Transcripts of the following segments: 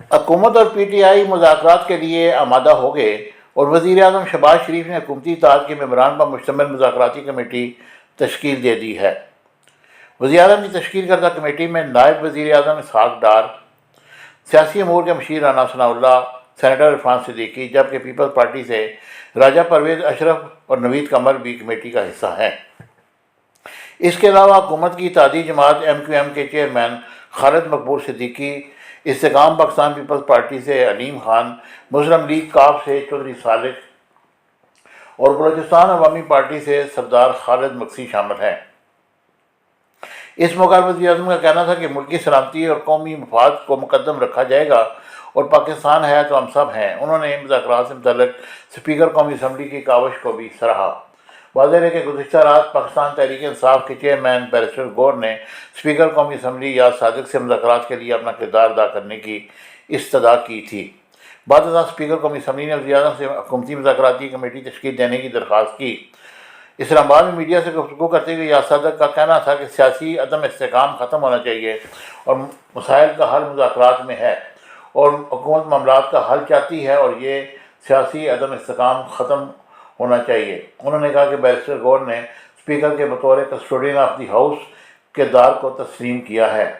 حکومت اور P T I مذاکرات کے لیے آمادہ ہو گئے اور وزیر اعظم شہباز شریف نے حکومتی اتحاد کے ممبران پر مشتمل مذاکراتی کمیٹی تشکیل دے دی ہے۔ وزیر اعظم کی تشکیل کردہ کمیٹی میں نائب وزیر اعظم اسحاق ڈار، سیاسی امور کے مشیر رانا ثناء اللہ، سینیٹر عرفان صدیقی، جبکہ پیپلز پارٹی سے راجہ پرویز اشرف اور نوید قمر بھی کمیٹی کا حصہ ہیں۔ اس کے علاوہ حکومت کی اتحادی جماعت ایم کیو ایم کے chairman Khalid Maqbool Siddiqui Istehkam Pakistan Peoples party سے علیم خان مسلم لیگ کاف سے چودھری صالح اور بلوچستان عوامی پارٹی سے سردار خالد مکسی شامل ہیں۔ اس موقع وزیر اعظم کا کہنا تھا کہ ملکی سلامتی اور قومی مفاد کو مقدم رکھا جائے گا اور پاکستان ہے تو ہم سب ہیں۔ انہوں نے مذاکرات سے متعلق سپیکر قومی اسمبلی کی کاوش کو بھی سراہا۔ واضح ہے کہ گزشتہ رات پاکستان تحریک انصاف کے چیئرمین بیرسٹر گور نے سپیکر قومی اسمبلی یا صادق سے مذاکرات کے لیے اپنا کردار ادا کرنے کی استدا کی تھی۔ بعد ازاں سپیکر قومی اسمبلی نے وزیر اعظم سے حکومتی مذاکراتی کمیٹی تشکیل دینے کی درخواست کی۔ اسلام آباد میں میڈیا سے گفتگو کرتے ہوئے یا صدق کا کہنا تھا کہ سیاسی عدم استحکام ختم ہونا چاہیے اور مسائل کا حل مذاکرات میں ہے اور حکومت معاملات کا حل چاہتی ہے اور یہ سیاسی عدم استحکام ختم ہونا چاہیے۔ انہوں نے کہا کہ بیرسٹر گور نے اسپیکر کے بطور کسٹوڈین آف دی ہاؤس کردار کو تسلیم کیا ہے،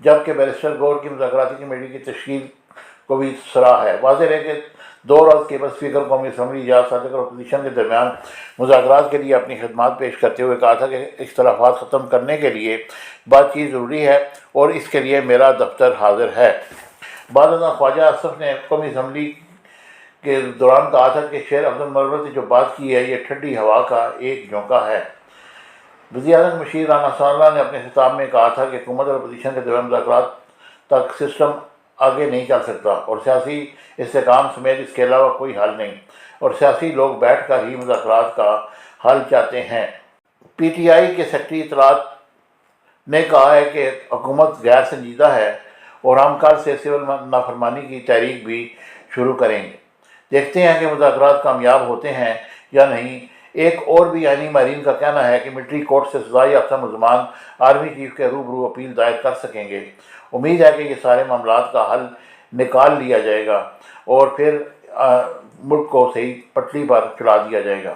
جبکہ بیرسٹر گور کی مذاکراتی کمیٹی کی تشکیل کو بھی سراہ ہے۔ واضح ہے کہ دو روز کے بعد اسپیکر قومی اسمبلی یا صدر اور اپوزیشن کے درمیان مذاکرات کے لیے اپنی خدمات پیش کرتے ہوئے کہا تھا کہ اختلافات ختم کرنے کے لیے بات چیت ضروری ہے اور اس کے لیے میرا دفتر حاضر ہے۔ بعد ازاں خواجہ اصف نے قومی اسمبلی کے دوران کہا تھا کہ شیر عبد المرور نے جو بات کی ہے، یہ ٹھنڈی ہوا کا ایک جھونکا ہے۔ وزیر اعظم مشیر رانا ثناء اللہ نے اپنے خطاب میں کہا تھا کہ حکومت اور اپوزیشن کے درمیان مذاکرات تک سسٹم آگے نہیں چل سکتا اور سیاسی استحکام سمیت اس کے علاوہ کوئی حل نہیں۔ اور سیاسی لوگ بیٹھ کر ہی مذاکرات کا حل چاہتے ہیں۔ پی ٹی آئی کے سیکٹری اطلاعات نے کہا ہے کہ حکومت غیر سنجیدہ ہے اور ہم کل سے سول نافرمانی کی تحریک بھی شروع کریں گے۔ دیکھتے ہیں کہ مذاکرات کامیاب ہوتے ہیں یا نہیں۔ ایک اور بھی آئینی ماہرین کا کہنا ہے کہ ملٹری کورٹ سے سزا یافتہ ملزمان آرمی چیف کے روبرو اپیل دائر کر سکیں گے۔ امید ہے کہ یہ سارے معاملات کا حل نکال لیا جائے گا اور پھر ملک کو صحیح پٹلی پر چلا دیا جائے گا۔